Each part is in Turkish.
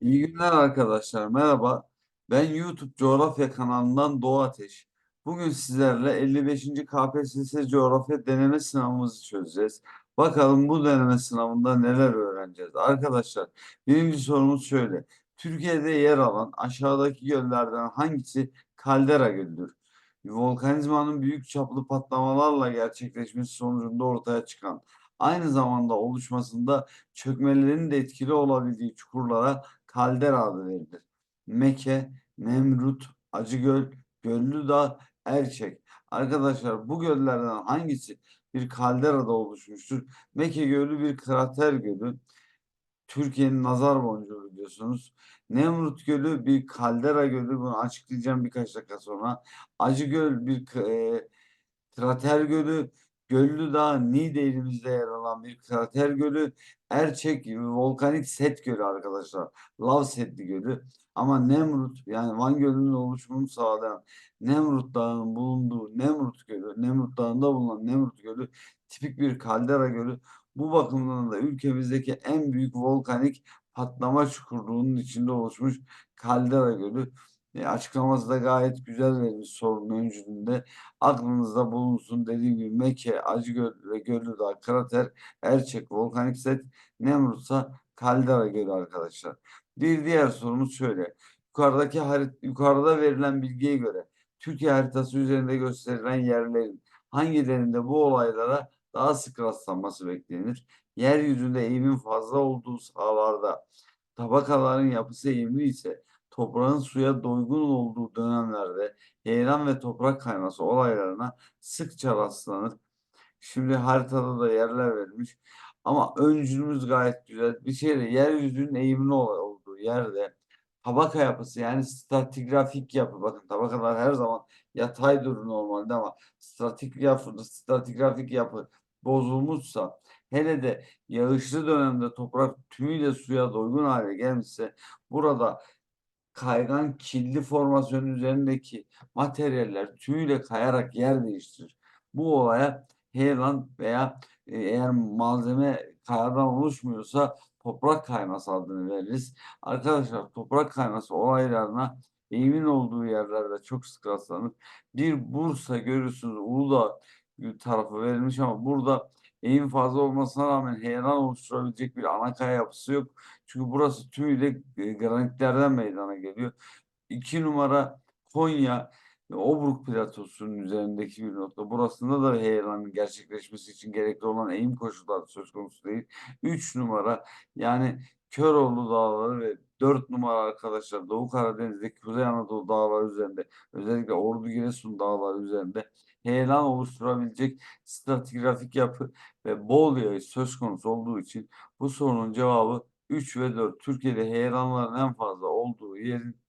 İyi günler arkadaşlar. Merhaba. Ben YouTube Coğrafya kanalından Doğu Ateş. Bugün sizlerle 55. KPSS Coğrafya deneme sınavımızı çözeceğiz. Bakalım bu deneme sınavında neler öğreneceğiz. Arkadaşlar, birinci sorumuz şöyle. Türkiye'de yer alan aşağıdaki göllerden hangisi kaldera gölüdür? Volkanizmanın büyük çaplı patlamalarla gerçekleşmesi sonucunda ortaya çıkan, aynı zamanda oluşmasında çökmelerin de etkili olabildiği çukurlara kaldera adı verilir. Meke, Nemrut, Acıgöl, Göllüdağ, Erçek. Arkadaşlar bu göllerden hangisi bir kalderada oluşmuştur? Meke Gölü bir krater gölü. Türkiye'nin nazar boncuğu biliyorsunuz. Nemrut Gölü bir kaldera gölü. Bunu açıklayacağım birkaç dakika sonra. Acıgöl bir e, krater gölü. Göllü Dağ, Niğde ilimizde yer alan bir krater gölü. Erçek volkanik set gölü arkadaşlar. Lav setli gölü. Ama Nemrut yani Van Gölü'nün oluşumunu sağlayan Nemrut Dağı'nın bulunduğu Nemrut Gölü, Nemrut Dağı'nda bulunan Nemrut Gölü tipik bir kaldera gölü. Bu bakımdan da ülkemizdeki en büyük volkanik patlama çukurluğunun içinde oluşmuş kaldera gölü. E, açıklaması da gayet güzel verilmiş sorunun öncülüğünde. Aklınızda bulunsun dediğim gibi Mekke, Acıgöl ve Göllüdağ, Krater, Erçek, Volkanik Set, Nemrutsa Kaldera Gölü arkadaşlar. Bir diğer sorumuz şöyle. Yukarıdaki harit yukarıda verilen bilgiye göre Türkiye haritası üzerinde gösterilen yerlerin hangilerinde bu olaylara daha sık rastlanması beklenir? Yeryüzünde eğimin fazla olduğu sahalarda tabakaların yapısı eğimli ise toprağın suya doygun olduğu dönemlerde heyelan ve toprak kayması olaylarına sıkça rastlanır. Şimdi haritada da yerler verilmiş. Ama öncülümüz gayet güzel. Bir şeyde yeryüzünün eğimli olduğu yerde tabaka yapısı yani stratigrafik yapı. Bakın tabakalar her zaman yatay durur normalde ama statik yapı, stratigrafik yapı bozulmuşsa hele de yağışlı dönemde toprak tümüyle suya doygun hale gelmişse burada kaygan killi formasyon üzerindeki materyaller tümüyle kayarak yer değiştirir. Bu olaya heyelan veya e, eğer malzeme kayadan oluşmuyorsa toprak kayması adını veririz. Arkadaşlar toprak kayması olaylarına eğimin olduğu yerlerde çok sık rastlanır. Bir Bursa görürsünüz Uludağ tarafı verilmiş ama burada eğim fazla olmasına rağmen heyelan oluşturabilecek bir ana kaya yapısı yok. Çünkü burası tümüyle e, granitlerden meydana geliyor. İki numara Konya Obruk platosunun üzerindeki bir nokta. Burasında da heyelanın gerçekleşmesi için gerekli olan eğim koşulları söz konusu değil. Üç numara yani Köroğlu Dağları ve dört numara arkadaşlar Doğu Karadeniz'deki Kuzey Anadolu dağları üzerinde özellikle Ordu Giresun dağları üzerinde heyelan oluşturabilecek stratigrafik yapı ve bol yağış söz konusu olduğu için bu sorunun cevabı 3 ve 4. Türkiye'de heyelanların en fazla olduğu yerin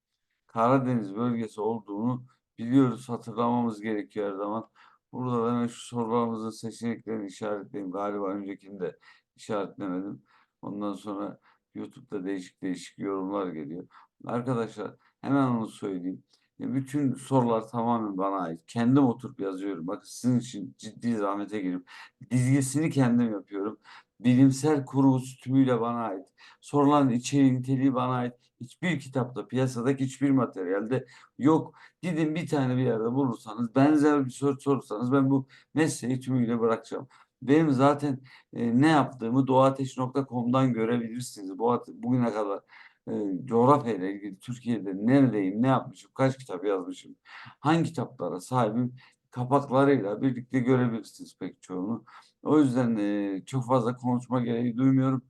Karadeniz bölgesi olduğunu biliyoruz. Hatırlamamız gerekiyor her zaman. Burada da ben şu sorularımızın seçeneklerini işaretleyeyim. Galiba öncekinde işaretlemedim. Ondan sonra YouTube'da değişik değişik yorumlar geliyor. Arkadaşlar hemen onu söyleyeyim. Bütün sorular tamamen bana ait. Kendim oturup yazıyorum. Bakın sizin için ciddi zahmete girip dizgisini kendim yapıyorum. Bilimsel kurgusu tümüyle bana ait. Soruların içeriği, niteliği bana ait. Hiçbir kitapta, piyasadaki hiçbir materyalde yok. Gidin bir tane bir yerde bulursanız, benzer bir soru sorursanız ben bu mesleği tümüyle bırakacağım. Benim zaten e, ne yaptığımı doğateş.com'dan görebilirsiniz. Bu, bugüne kadar e, coğrafya ile ilgili Türkiye'de neredeyim, ne yapmışım, kaç kitap yazmışım, hangi kitaplara sahibim kapaklarıyla birlikte görebilirsiniz pek çoğunu. O yüzden çok fazla konuşma gereği duymuyorum.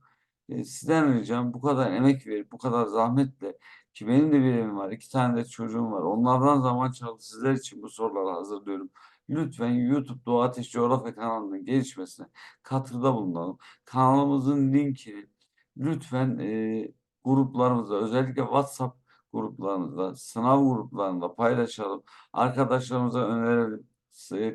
E, sizden ricam bu kadar emek verip bu kadar zahmetle ki benim de bir evim var, iki tane de çocuğum var. Onlardan zaman çaldı sizler için bu soruları hazırlıyorum. Lütfen YouTube Doğa Ateş Coğrafya kanalının gelişmesine katkıda bulunalım. Kanalımızın linkini lütfen e, gruplarımızda özellikle WhatsApp gruplarımızda, sınav gruplarında paylaşalım. Arkadaşlarımıza önerelim.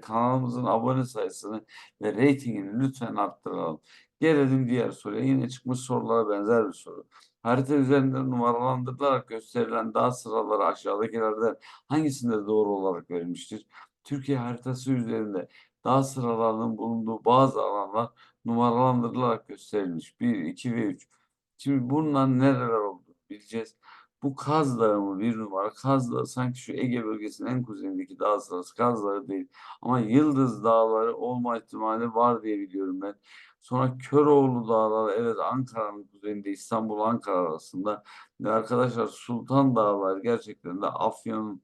Kanalımızın abone sayısını ve reytingini lütfen arttıralım. Gelelim diğer soruya. Yine çıkmış sorulara benzer bir soru. Harita üzerinde numaralandırılarak gösterilen dağ sıraları aşağıdakilerden hangisinde doğru olarak verilmiştir? Türkiye haritası üzerinde dağ sıralarının bulunduğu bazı alanlar numaralandırılarak gösterilmiş. 1, 2 ve 3. Şimdi bunlar nereler oldu? bileceğiz. Bu Kaz Dağı mı bir numara? Kaz Dağı sanki şu Ege bölgesinin en kuzeyindeki dağ sırası Kaz Dağı değil. Ama Yıldız Dağları olma ihtimali var diye biliyorum ben. Sonra Köroğlu Dağları evet Ankara'nın kuzeyinde İstanbul Ankara arasında. Ve arkadaşlar Sultan Dağları gerçekten de Afyon'un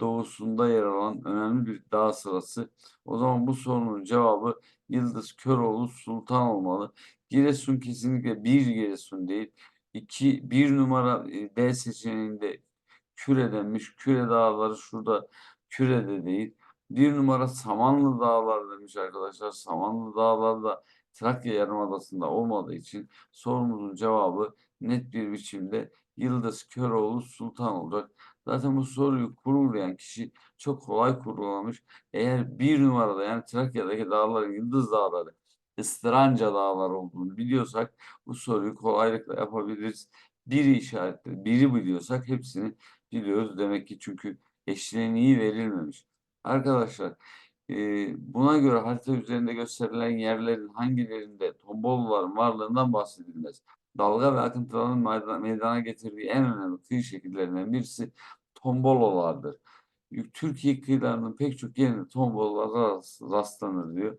doğusunda yer alan önemli bir dağ sırası. O zaman bu sorunun cevabı Yıldız Köroğlu Sultan olmalı. Giresun kesinlikle bir Giresun değil. İki, bir numara e, D seçeneğinde Küre denmiş. Küre dağları şurada Küre'de değil. Bir numara Samanlı Dağlar demiş arkadaşlar. Samanlı Dağlar da Trakya Yarımadası'nda olmadığı için sorumuzun cevabı net bir biçimde Yıldız Köroğlu Sultan olacak. Zaten bu soruyu kurgulayan kişi çok kolay kurgulamış. Eğer bir numarada yani Trakya'daki dağların Yıldız Dağları, Istıranca Dağları olduğunu biliyorsak bu soruyu kolaylıkla yapabiliriz. Biri işaretli, biri biliyorsak hepsini biliyoruz demek ki çünkü eşleniği verilmemiş. Arkadaşlar e, buna göre harita üzerinde gösterilen yerlerin hangilerinde tombolaların varlığından bahsedilmez. Dalga ve akıntıların meydana, getirdiği en önemli kıyı şekillerinden birisi tombolalardır. Türkiye kıyılarının pek çok yerinde tombolalara rastlanır diyor.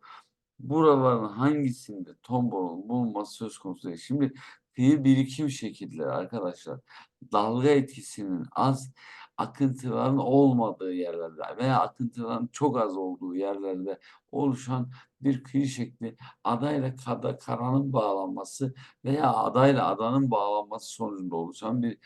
Buraların hangisinde tombolun bulunması söz konusu değil. Şimdi kıyı birikim şekilleri arkadaşlar dalga etkisinin az akıntıların olmadığı yerlerde veya akıntıların çok az olduğu yerlerde oluşan bir kıyı şekli adayla kada, karanın bağlanması veya adayla adanın bağlanması sonucunda oluşan bir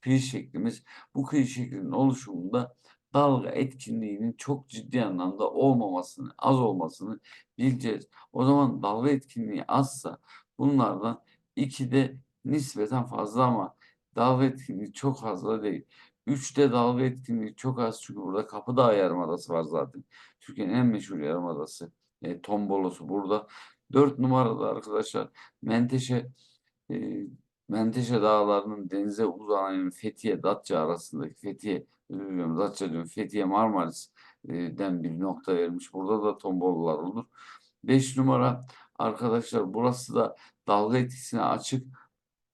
kıyı şeklimiz. Bu kıyı şeklinin oluşumunda dalga etkinliğinin çok ciddi anlamda olmamasını, az olmasını bileceğiz. O zaman dalga etkinliği azsa bunlardan iki de nispeten fazla ama dalga etkinliği çok fazla değil. Üçte dalga etkinliği çok az çünkü burada Kapıdağ Yarımadası var zaten. Türkiye'nin en meşhur yarımadası. E, Tombolosu burada. Dört numarada arkadaşlar Menteşe e, Menteşe Dağları'nın denize uzanan Fethiye, Datça arasındaki Fethiye, özür diliyorum Datça diyorum, Fethiye Marmaris'den bir nokta vermiş. Burada da tombollar olur. Beş numara arkadaşlar burası da dalga etkisine açık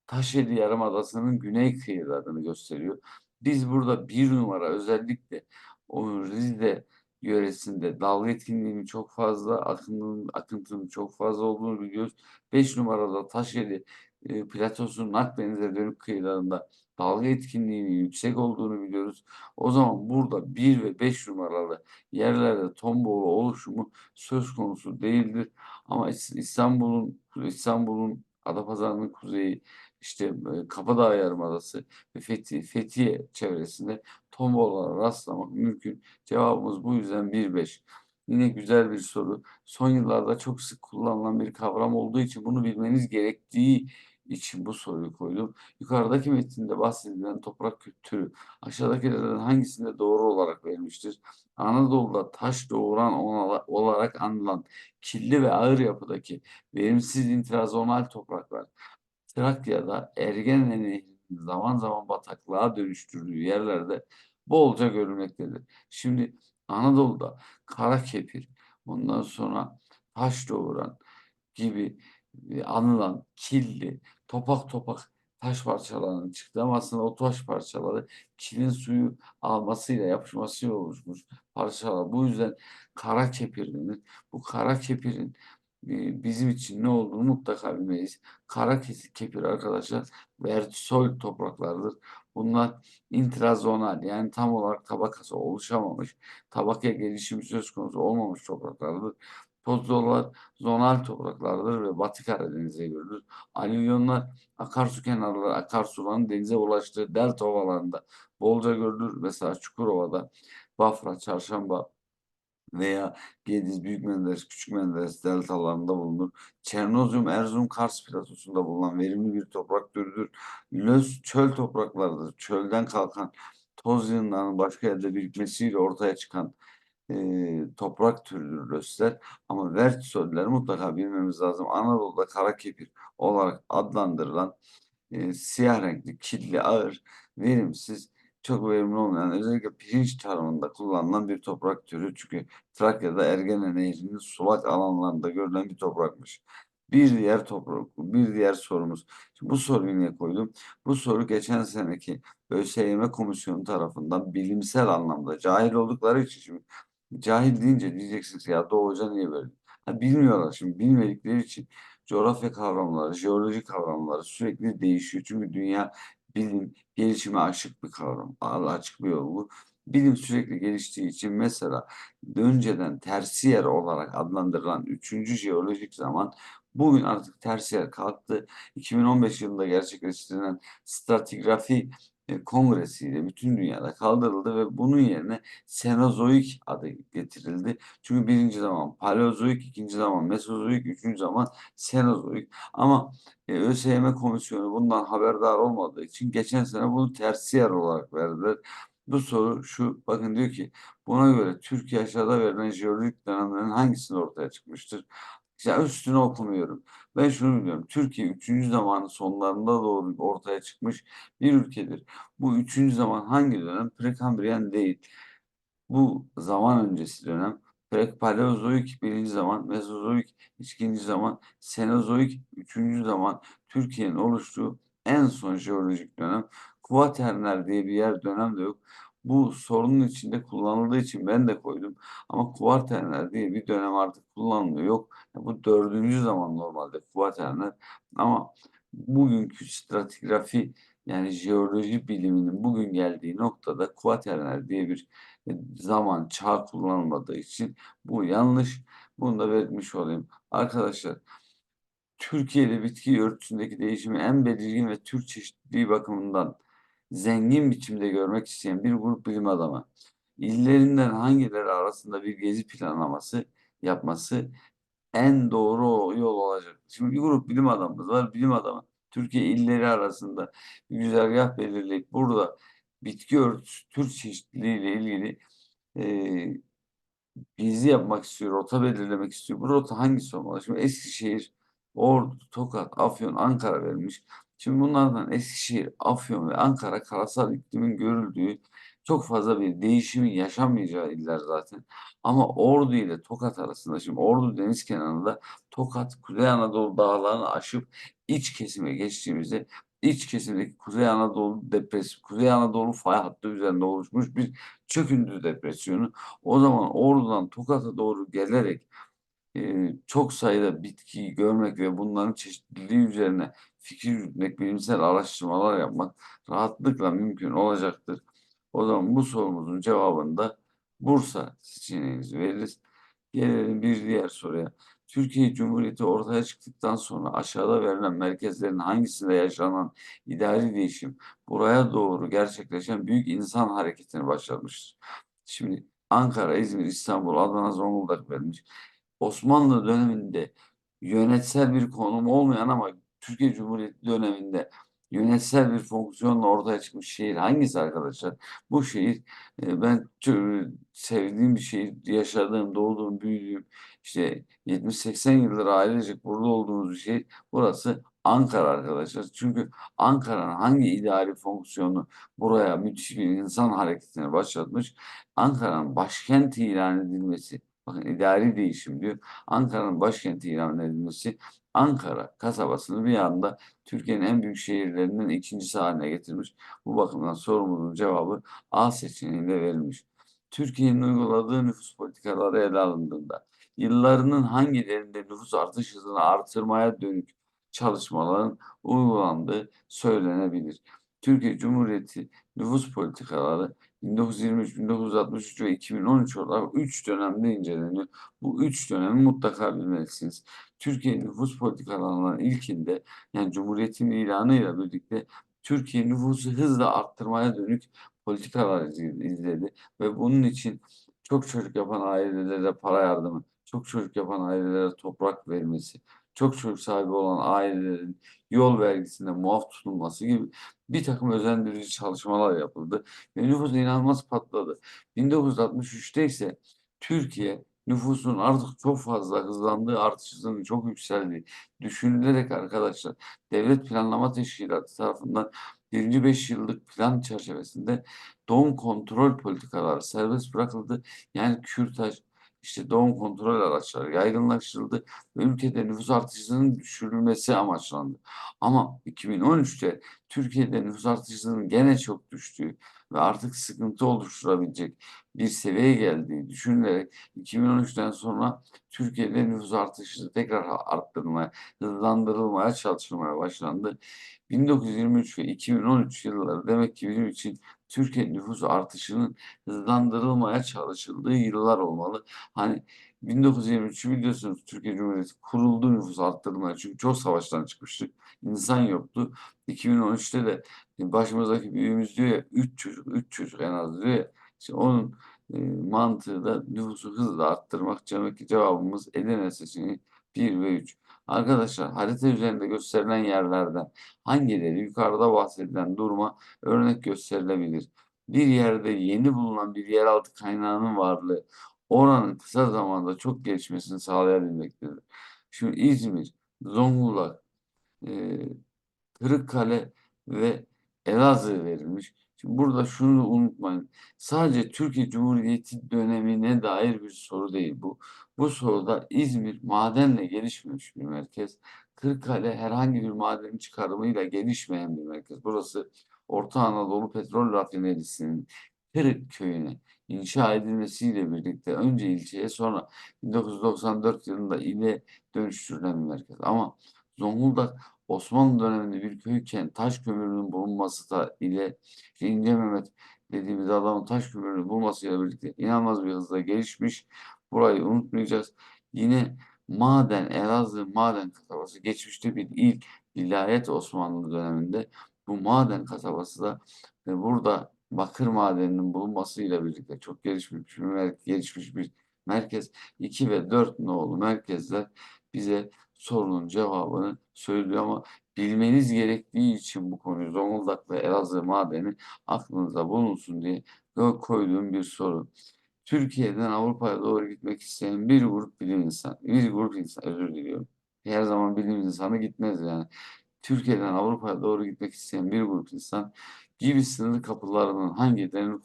Taşeli Yarımadası'nın güney kıyılarını gösteriyor. Biz burada bir numara özellikle o Rize yöresinde dalga etkinliğinin çok fazla, akıntının, akıntının çok fazla olduğunu biliyoruz. Beş numarada Taşeli e, platosunun Akdeniz'e dönük kıyılarında dalga etkinliğinin yüksek olduğunu biliyoruz. O zaman burada 1 ve 5 numaralı yerlerde tombolu oluşumu söz konusu değildir. Ama İstanbul'un İstanbul'un Adapazarı'nın kuzeyi işte e, Kabadağ Yarımadası ve Fethiye, Fethiye çevresinde tombolalara rastlamak mümkün. Cevabımız bu yüzden 1-5. Yine güzel bir soru. Son yıllarda çok sık kullanılan bir kavram olduğu için bunu bilmeniz gerektiği için bu soruyu koydum. Yukarıdaki metinde bahsedilen toprak kültürü aşağıdakilerden hangisinde doğru olarak verilmiştir? Anadolu'da taş doğuran olarak anılan kirli ve ağır yapıdaki verimsiz intrazonal topraklar Trakya'da Ergene Nehri'nin zaman zaman bataklığa dönüştürdüğü yerlerde bolca görülmektedir. Şimdi Anadolu'da kara kepir, ondan sonra taş doğuran gibi anılan killi, topak topak taş parçalarının çıktı ama aslında o taş parçaları kilin suyu almasıyla yapışmasıyla oluşmuş parçalar. Bu yüzden kara kepir denir. Bu kara kepirin bizim için ne olduğunu mutlaka bilmeliyiz. Kara kepir arkadaşlar vertisol topraklardır. Bunlar intrazonal yani tam olarak tabakası oluşamamış, tabaka gelişimi söz konusu olmamış topraklardır. Pozdolar zonal topraklardır ve Batı Karadeniz'e görülür. Alüvyonlar akarsu kenarları, akarsuların denize ulaştığı delta ovalarında bolca görülür. Mesela Çukurova'da, Bafra, Çarşamba, veya Gediz, Büyük Menderes, Küçük Menderes deltalarında bulunur. Çernozyum, Erzurum, Kars platosunda bulunan verimli bir toprak türüdür. Löz çöl topraklarıdır. Çölden kalkan toz yığınlarının başka yerde birikmesiyle ortaya çıkan e, toprak türüdür lösler. Ama vertisölleri mutlaka bilmemiz lazım. Anadolu'da kara kepir olarak adlandırılan e, siyah renkli, kirli, ağır, verimsiz çok verimli olmayan özellikle pirinç tarımında kullanılan bir toprak türü. Çünkü Trakya'da Ergene Nehri'nin sulak alanlarında görülen bir toprakmış. Bir diğer toprak, bir diğer sorumuz. Şimdi bu soruyu niye koydum? Bu soru geçen seneki ÖSYM komisyonu tarafından bilimsel anlamda cahil oldukları için şimdi cahil deyince diyeceksiniz ya Doğu Hoca niye böyle? Ha, bilmiyorlar şimdi bilmedikleri için coğrafya kavramları, jeoloji kavramları sürekli değişiyor. Çünkü dünya bilim gelişime açık bir kavram, açık bir yol. Bilim sürekli geliştiği için mesela önceden tersiyer olarak adlandırılan 3. jeolojik zaman bugün artık tersiyer kalktı. 2015 yılında gerçekleştirilen stratigrafi kongresiyle bütün dünyada kaldırıldı ve bunun yerine Senozoik adı getirildi. Çünkü birinci zaman Paleozoik, ikinci zaman Mesozoik, üçüncü zaman Senozoik. Ama e, ÖSYM komisyonu bundan haberdar olmadığı için geçen sene bunu tersiyer olarak verdiler. Bu soru şu, bakın diyor ki buna göre Türkiye aşağıda verilen jeolojik dönemlerin hangisinde ortaya çıkmıştır? Ya üstüne okumuyorum. Ben şunu biliyorum. Türkiye 3. zamanın sonlarında doğru ortaya çıkmış bir ülkedir. Bu 3. zaman hangi dönem? Prekambriyen değil. Bu zaman öncesi dönem. Paleozoik birinci zaman, Mezozoik ikinci zaman, Senozoik üçüncü zaman Türkiye'nin oluştuğu en son jeolojik dönem. Kuaterner diye bir yer dönem de yok. Bu sorunun içinde kullanıldığı için ben de koydum. Ama kuaterner diye bir dönem artık kullanılmıyor. Yok. Bu dördüncü zaman normalde kuaterner. Ama bugünkü stratigrafi yani jeoloji biliminin bugün geldiği noktada kuaterner diye bir e, zaman, çağ kullanılmadığı için bu yanlış. Bunu da belirtmiş olayım. Arkadaşlar Türkiye'de bitki örtüsündeki değişimi en belirgin ve tür çeşitliliği bakımından zengin biçimde görmek isteyen bir grup bilim adamı illerinden hangileri arasında bir gezi planlaması yapması en doğru yol olacak. Şimdi bir grup bilim adamımız var. Bilim adamı Türkiye illeri arasında bir güzergah belirleyip burada bitki örtüsü tür çeşitliliği ile ilgili e, gezi yapmak istiyor, rota belirlemek istiyor. Bu rota hangisi olmalı? Şimdi Eskişehir, Ordu, Tokat, Afyon, Ankara verilmiş. Şimdi bunlardan Eskişehir, Afyon ve Ankara karasal iklimin görüldüğü çok fazla bir değişimin yaşanmayacağı iller zaten. Ama Ordu ile Tokat arasında şimdi Ordu deniz kenarında Tokat Kuzey Anadolu dağlarını aşıp iç kesime geçtiğimizde iç kesimdeki Kuzey Anadolu depresyon, Kuzey Anadolu fay hattı üzerinde oluşmuş bir çöküntü depresyonu. O zaman Ordu'dan Tokat'a doğru gelerek çok sayıda bitkiyi görmek ve bunların çeşitliliği üzerine fikir yürütmek, bilimsel araştırmalar yapmak rahatlıkla mümkün olacaktır. O zaman bu sorumuzun cevabını da Bursa seçeneğinizi veririz. Gelelim bir diğer soruya. Türkiye Cumhuriyeti ortaya çıktıktan sonra aşağıda verilen merkezlerin hangisinde yaşanan idari değişim buraya doğru gerçekleşen büyük insan hareketini başlatmıştır. Şimdi Ankara, İzmir, İstanbul, Adana, Zonguldak verilmiş. Osmanlı döneminde yönetsel bir konum olmayan ama Türkiye Cumhuriyeti döneminde yönetsel bir fonksiyonla ortaya çıkmış şehir hangisi arkadaşlar? Bu şehir e, ben sevdiğim bir şehir, yaşadığım, doğduğum, büyüdüğüm işte 70-80 yıldır ailecek burada olduğumuz bir şehir. Burası Ankara arkadaşlar. Çünkü Ankara'nın hangi idari fonksiyonu buraya müthiş bir insan hareketini başlatmış? Ankara'nın başkenti ilan edilmesi Bakın idari değişim diyor. Ankara'nın başkenti ilan edilmesi Ankara kasabasını bir anda Türkiye'nin en büyük şehirlerinden ikincisi haline getirmiş. Bu bakımdan sorumuzun cevabı A seçeneğinde verilmiş. Türkiye'nin uyguladığı nüfus politikaları ele alındığında yıllarının hangilerinde nüfus artış hızını artırmaya dönük çalışmaların uygulandığı söylenebilir. Türkiye Cumhuriyeti nüfus politikaları 1923, 1963 ve 2013 olarak 3 dönemde inceleniyor. Bu 3 dönemi mutlaka bilmelisiniz. Türkiye nüfus politikalarından ilkinde yani Cumhuriyet'in ilanıyla birlikte Türkiye nüfusu hızla arttırmaya dönük politikalar izledi ve bunun için çok çocuk yapan ailelere para yardımı, çok çocuk yapan ailelere toprak verilmesi, çok çocuk sahibi olan ailelerin yol vergisinde muaf tutulması gibi bir takım özendirici çalışmalar yapıldı ve nüfus inanılmaz patladı. 1963'te ise Türkiye nüfusun artık çok fazla hızlandığı, artış hızının çok yükseldiği düşünülerek arkadaşlar Devlet Planlama Teşkilatı tarafından birinci beş yıllık plan çerçevesinde doğum kontrol politikaları serbest bırakıldı. Yani kürtaj, işte doğum kontrol araçları yaygınlaştırıldı ve ülkede nüfus artışının düşürülmesi amaçlandı. Ama 2013'te Türkiye'de nüfus artışının gene çok düştüğü ve artık sıkıntı oluşturabilecek bir seviyeye geldiği düşünülerek 2013'ten sonra Türkiye'de nüfus artışı tekrar arttırılmaya, hızlandırılmaya çalışılmaya başlandı. 1923 ve 2013 yılları demek ki bizim için Türkiye nüfus artışının hızlandırılmaya çalışıldığı yıllar olmalı. Hani 1923'ü biliyorsunuz Türkiye Cumhuriyeti kuruldu nüfus arttırmaya çünkü çok savaştan çıkmıştık. İnsan yoktu. 2013'te de başımızdaki büyüğümüz diyor ya 3 çocuk, 3 çocuk en az diyor ya. İşte onun e, mantığı da nüfusu hızla arttırmak. Demek ki cevabımız Edirne seçeneği 1 ve 3. Arkadaşlar harita üzerinde gösterilen yerlerden hangileri yukarıda bahsedilen duruma örnek gösterilebilir? Bir yerde yeni bulunan bir yeraltı kaynağının varlığı oranın kısa zamanda çok gelişmesini sağlayabilmektedir. Şimdi İzmir, Zonguldak, e, Kırıkkale ve Elazığ verilmiş. Burada şunu unutmayın. Sadece Türkiye Cumhuriyeti dönemine dair bir soru değil bu. Bu soruda İzmir madenle gelişmemiş bir merkez. Kırıkkale herhangi bir madenin çıkarımıyla gelişmeyen bir merkez. Burası Orta Anadolu Petrol Rafinerisi'nin Kırık köyüne inşa edilmesiyle birlikte önce ilçeye sonra 1994 yılında ile dönüştürülen bir merkez. Ama Zonguldak Osmanlı döneminde bir köyken taş kömürünün bulunması da ile İnce Mehmet dediğimiz adamın taş kömürünün bulmasıyla birlikte inanılmaz bir hızla gelişmiş. Burayı unutmayacağız. Yine maden, Elazığ maden kasabası geçmişte bir il, vilayet Osmanlı döneminde bu maden kasabası da e, burada bakır madeninin bulunmasıyla birlikte çok gelişmiş bir, gelişmiş bir merkez. 2 ve 4 nolu merkezler bize sorunun cevabını söylüyor ama bilmeniz gerektiği için bu konuyu Zonguldak ve Elazığ madeni aklınıza bulunsun diye koyduğum bir soru. Türkiye'den Avrupa'ya doğru gitmek isteyen bir grup bilim insan, bir grup insan özür diliyorum. Her zaman bilim insanı gitmez yani. Türkiye'den Avrupa'ya doğru gitmek isteyen bir grup insan gibi sınır kapılarının hangilerini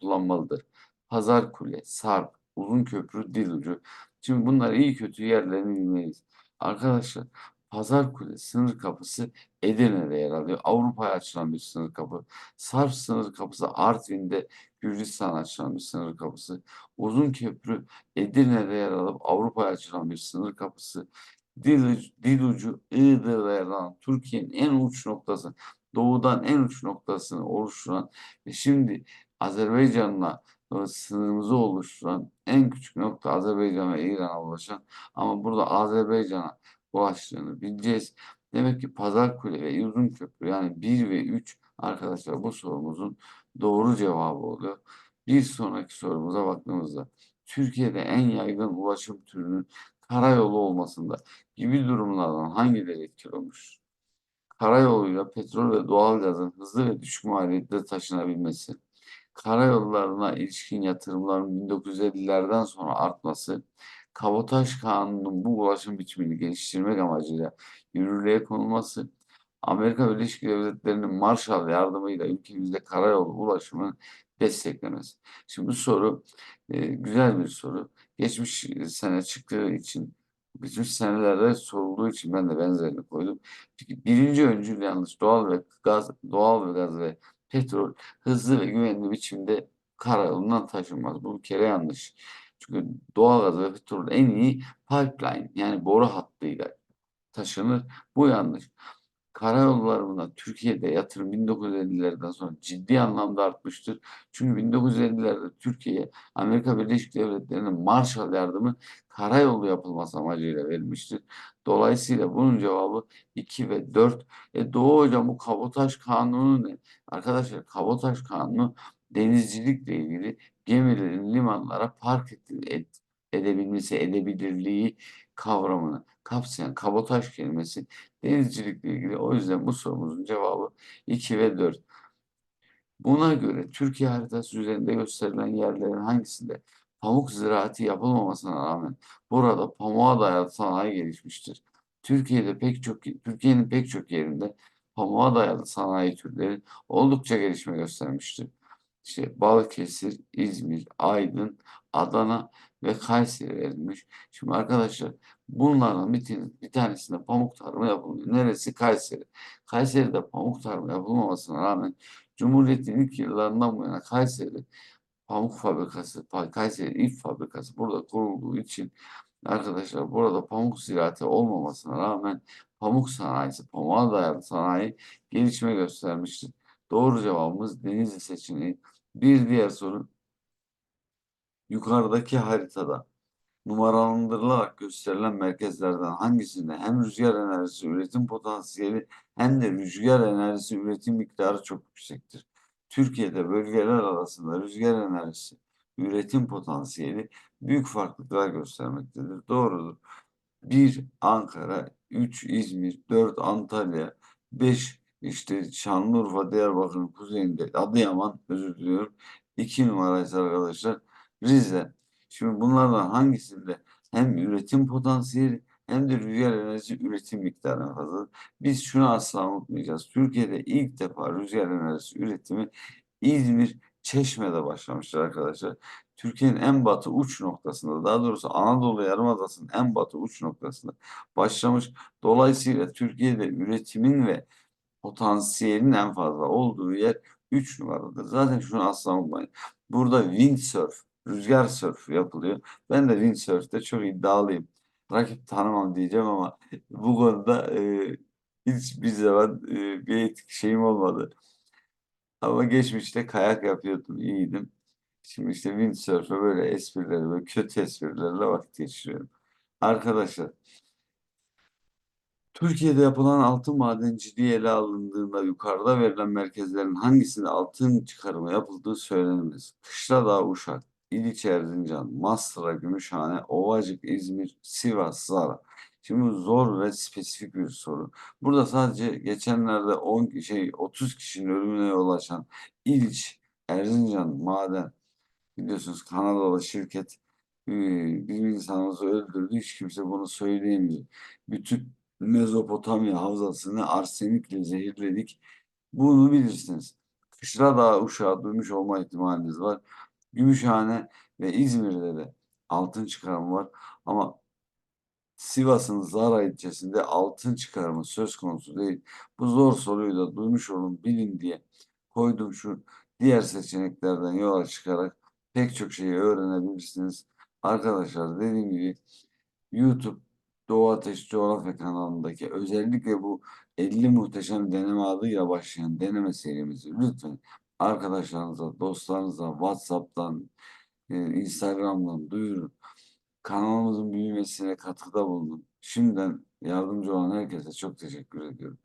kullanmalıdır? Pazar Kule, Sarp, Uzun Köprü, Dilucu. Şimdi bunlar iyi kötü yerlerini bilmeliyiz. Arkadaşlar Pazar Kule sınır kapısı Edirne'de yer alıyor. Avrupa'ya açılan bir sınır kapı. Sarp sınır kapısı Artvin'de Gürcistan açılan bir sınır kapısı. Uzun Köprü Edirne'de yer alıp Avrupa'ya açılan bir sınır kapısı. Dilucu, Dilucu Iğdır'da yer alan Türkiye'nin en uç noktası. Doğudan en uç noktasını oluşturan ve şimdi Azerbaycan'la sınırımızı oluşturan en küçük nokta Azerbaycan ve İran'a ulaşan ama burada Azerbaycan'a ulaştığını bileceğiz. Demek ki Pazarkule ve Uzun Köprü yani 1 ve 3 arkadaşlar bu sorumuzun doğru cevabı oluyor. Bir sonraki sorumuza baktığımızda Türkiye'de en yaygın ulaşım türünün karayolu olmasında gibi durumlardan hangileri etkili olmuş? Karayoluyla petrol ve doğalgazın hızlı ve düşük maliyette taşınabilmesi, karayollarına ilişkin yatırımların 1950'lerden sonra artması, Kabotaj Kanunu'nun bu ulaşım biçimini geliştirmek amacıyla yürürlüğe konulması, Amerika Birleşik Devletleri'nin Marshall yardımıyla ülkemizde karayolu ulaşımını desteklemesi. Şimdi bu soru e, güzel bir soru. Geçmiş sene çıktığı için, geçmiş senelerde sorulduğu için ben de benzerini koydum. Çünkü birinci öncül yanlış. Doğal ve gaz, doğal ve gaz ve petrol hızlı ve güvenli biçimde karayolundan taşınmaz. Bu bir kere yanlış. Çünkü doğalgaz ve petrol en iyi pipeline yani boru hattıyla taşınır. Bu yanlış. Karayollarına Türkiye'de yatırım 1950'lerden sonra ciddi anlamda artmıştır. Çünkü 1950'lerde Türkiye'ye Amerika Birleşik Devletleri'nin Marshall yardımı karayolu yapılması amacıyla verilmiştir. Dolayısıyla bunun cevabı 2 ve 4. E Doğu Hocam bu kabotaj kanunu ne? Arkadaşlar kabotaj kanunu denizcilikle ilgili gemilerin limanlara park ed edebilmesi, edebilirliği kavramını kapsayan kabotaj kelimesi denizcilikle ilgili. O yüzden bu sorumuzun cevabı 2 ve 4. Buna göre Türkiye haritası üzerinde gösterilen yerlerin hangisinde pamuk ziraati yapılmamasına rağmen burada pamuğa dayalı sanayi gelişmiştir. Türkiye'de pek çok Türkiye'nin pek çok yerinde pamuğa dayalı sanayi türleri oldukça gelişme göstermiştir. İşte Balıkesir, İzmir, Aydın, Adana ve Kayseri verilmiş. Şimdi arkadaşlar bunlardan bir, bir tanesinde pamuk tarımı yapılmıyor. Neresi? Kayseri. Kayseri'de pamuk tarımı yapılmamasına rağmen Cumhuriyet'in ilk yıllarından bu yana Kayseri pamuk fabrikası, Kayseri ip fabrikası burada kurulduğu için arkadaşlar burada pamuk ziraati olmamasına rağmen pamuk sanayisi, pamuğa dayalı sanayi gelişme göstermiştir. Doğru cevabımız Denizli seçeneği. Bir diğer soru yukarıdaki haritada numaralandırılarak gösterilen merkezlerden hangisinde hem rüzgar enerjisi üretim potansiyeli hem de rüzgar enerjisi üretim miktarı çok yüksektir. Türkiye'de bölgeler arasında rüzgar enerjisi üretim potansiyeli büyük farklılıklar göstermektedir. Doğrudur. 1 Ankara, 3 İzmir, 4 Antalya, 5 işte Şanlıurfa, Diyarbakır'ın kuzeyinde Adıyaman özür diliyorum. 2 numara ise arkadaşlar Rize. Şimdi bunlardan hangisinde hem üretim potansiyeli hem de rüzgar enerji üretim miktarı fazla. Biz şunu asla unutmayacağız. Türkiye'de ilk defa rüzgar enerjisi üretimi İzmir Çeşme'de başlamıştır arkadaşlar. Türkiye'nin en batı uç noktasında, daha doğrusu Anadolu Yarımadası'nın en batı uç noktasında başlamış. Dolayısıyla Türkiye'de üretimin ve potansiyelin en fazla olduğu yer 3 numaradır. Zaten şunu asla unutmayın. Burada windsurf, rüzgar sörfü yapılıyor. Ben de windsurf'te çok iddialıyım. Rakip tanımam diyeceğim ama bu konuda e, hiçbir zaman e, bir etik şeyim olmadı. Ama geçmişte kayak yapıyordum, iyiydim. Şimdi işte windsurf'e böyle esprileri, böyle kötü esprilerle vakit geçiriyorum. Arkadaşlar, Türkiye'de yapılan altın madenciliği ele alındığında yukarıda verilen merkezlerin hangisinde altın çıkarımı yapıldığı söylenmez. Kışladağ, Uşak, İliç, Erzincan, Masra, Gümüşhane, Ovacık, İzmir, Sivas, Zara. Şimdi zor ve spesifik bir soru. Burada sadece geçenlerde 10 şey 30 kişinin ölümüne yol açan İliç, Erzincan maden biliyorsunuz Kanadalı şirket bir insanımızı öldürdü. Hiç kimse bunu söyleyemiyor. Bütün Mezopotamya havzasını arsenikle zehirledik. Bunu bilirsiniz. Kışladağ uşağı duymuş olma ihtimaliniz var. Gümüşhane ve İzmir'de de altın çıkarımı var. Ama Sivas'ın Zara ilçesinde altın çıkarımı söz konusu değil. Bu zor soruyu da duymuş olun bilin diye koydum şu diğer seçeneklerden yola çıkarak pek çok şeyi öğrenebilirsiniz. Arkadaşlar dediğim gibi YouTube Doğu Ateş Coğrafya kanalındaki özellikle bu 50 muhteşem deneme adıyla başlayan deneme serimizi lütfen arkadaşlarınıza, dostlarınıza WhatsApp'tan, e, Instagram'dan duyurun. Kanalımızın büyümesine katkıda bulundum. Şimdiden yardımcı olan herkese çok teşekkür ediyorum.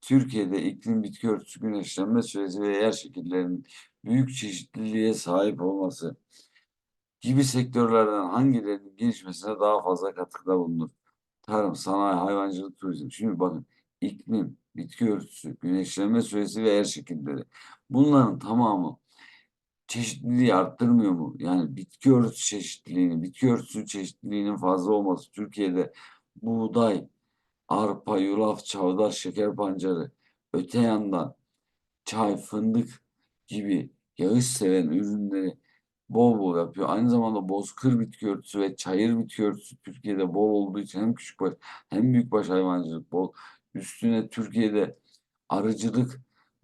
Türkiye'de iklim bitki örtüsü güneşlenme süresi ve yer şekillerinin büyük çeşitliliğe sahip olması gibi sektörlerden hangilerinin gelişmesine daha fazla katkıda bulunur? Tarım, sanayi, hayvancılık, turizm. Şimdi bakın iklim, bitki örtüsü, güneşlenme süresi ve yer şekilleri. Bunların tamamı çeşitliliği arttırmıyor mu? Yani bitki örtüsü çeşitliliğini, bitki örtüsü çeşitliliğinin fazla olması Türkiye'de buğday, arpa, yulaf, çavdar, şeker pancarı, öte yandan çay, fındık gibi yağış seven ürünleri bol bol yapıyor. Aynı zamanda bozkır bitki örtüsü ve çayır bitki örtüsü Türkiye'de bol olduğu için hem küçükbaş hem büyükbaş hayvancılık bol. Üstüne Türkiye'de arıcılık,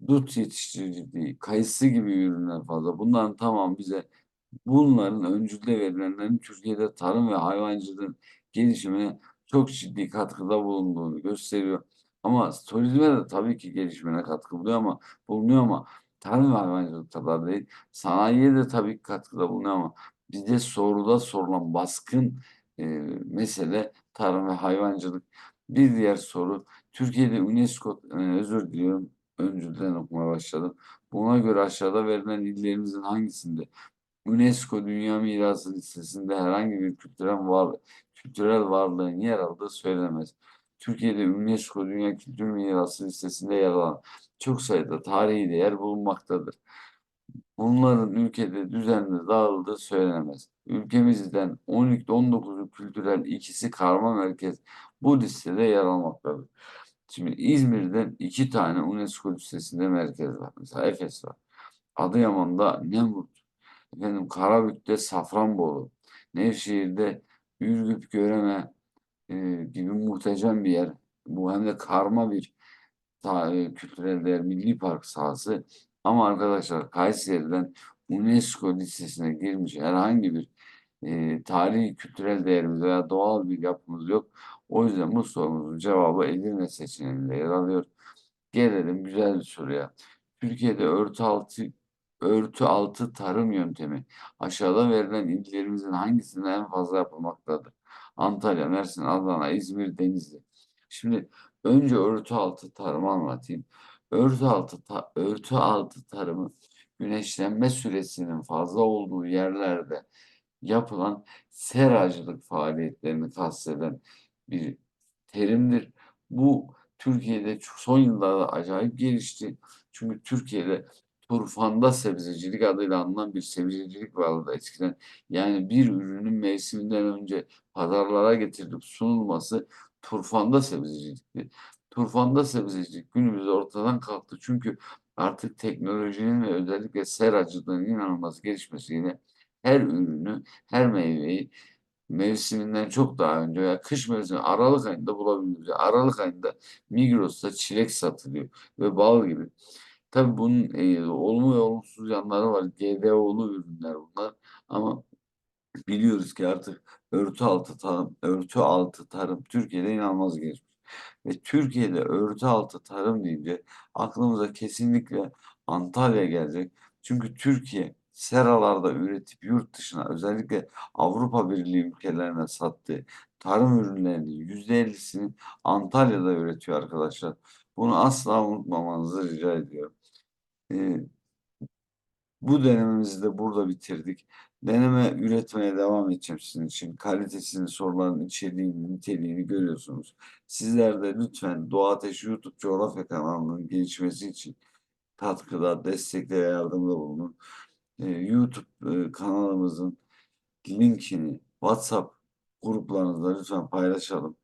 dut yetiştiriciliği, kayısı gibi ürünler fazla. Bunların tamam bize bunların öncülde verilenlerin Türkiye'de tarım ve hayvancılığın gelişimine çok ciddi katkıda bulunduğunu gösteriyor. Ama turizme de tabii ki gelişimine katkı buluyor ama bulunuyor ama tarım ve hayvancılık kadar değil. Sanayiye de tabii katkıda bulunuyor ama bizde soruda sorulan baskın e, mesele tarım ve hayvancılık. Bir diğer soru Türkiye'de UNESCO e, özür diliyorum öncülden okumaya başladım. Buna göre aşağıda verilen illerimizin hangisinde UNESCO Dünya Mirası listesinde herhangi bir kültürel, var, kültürel varlığın yer aldığı söylenemez. Türkiye'de UNESCO Dünya Kültür Mirası listesinde yer alan çok sayıda tarihi değer bulunmaktadır. Bunların ülkede düzenli dağıldığı söylenemez. Ülkemizden 12-19 kültürel ikisi karma merkez bu listede yer almaktadır. Şimdi İzmir'den iki tane UNESCO listesinde merkez var. Mesela Efes var. Adıyaman'da Nemrut. Efendim Karabük'te Safranbolu. Nevşehir'de Ürgüp, Göreme e, gibi muhteşem bir yer. Bu hem de karma bir e, kültürel değer milli park sahası. Ama arkadaşlar Kayseri'den UNESCO listesine girmiş herhangi bir e, tarihi kültürel değerimiz veya doğal bir yapımız yok. O yüzden bu sorumuzun cevabı Edirne seçeneğinde yer alıyor. Gelelim güzel bir soruya. Türkiye'de örtü altı örtü altı tarım yöntemi aşağıda verilen illerimizin hangisinde en fazla yapılmaktadır? Antalya, Mersin, Adana, İzmir, Denizli. Şimdi önce örtü altı tarımı anlatayım. Örtü altı ta- örtü altı tarımı güneşlenme süresinin fazla olduğu yerlerde yapılan seracılık faaliyetlerini kasteden bir terimdir. Bu Türkiye'de son yıllarda acayip gelişti. Çünkü Türkiye'de turfanda sebzecilik adıyla anılan bir sebzecilik vardı eskiden. Yani bir ürünün mevsiminden önce pazarlara getirilip sunulması turfanda sebzecilikti. Turfanda sebzecilik günümüzde ortadan kalktı. Çünkü artık teknolojinin ve özellikle seracılığın inanılmaz gelişmesiyle her ürünü, her meyveyi mevsiminden çok daha önce veya kış mevsimi Aralık ayında bulabiliyoruz. Aralık ayında Migros'ta çilek satılıyor ve bal gibi. Tabii bunun e, olumlu ve olumsuz yanları var. GDO'lu ürünler bunlar ama biliyoruz ki artık örtü altı tarım, örtü altı tarım Türkiye'de inanılmaz gelişmiş. Ve Türkiye'de örtü altı tarım deyince aklımıza kesinlikle Antalya gelecek. Çünkü Türkiye seralarda üretip yurt dışına özellikle Avrupa Birliği ülkelerine sattığı tarım ürünlerinin %50'sini Antalya'da üretiyor arkadaşlar. Bunu asla unutmamanızı rica ediyorum. Ee, bu denememizi de burada bitirdik. Deneme üretmeye devam edeceğim sizin için. Kalitesini, soruların içeriğini, niteliğini görüyorsunuz. Sizler de lütfen Doğa Ateş YouTube coğrafya kanalının gelişmesi için katkıda, destekte ve yardımda bulunun. Ee, YouTube e, kanalımızın linkini WhatsApp gruplarınızda lütfen paylaşalım.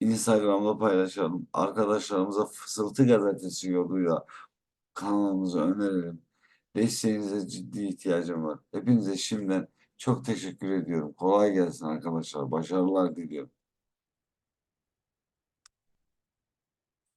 Instagram'da paylaşalım. Arkadaşlarımıza Fısıltı Gazetesi yoluyla kanalımızı önerelim. Desteğinize ciddi ihtiyacım var. Hepinize şimdiden çok teşekkür ediyorum. Kolay gelsin arkadaşlar. Başarılar diliyorum.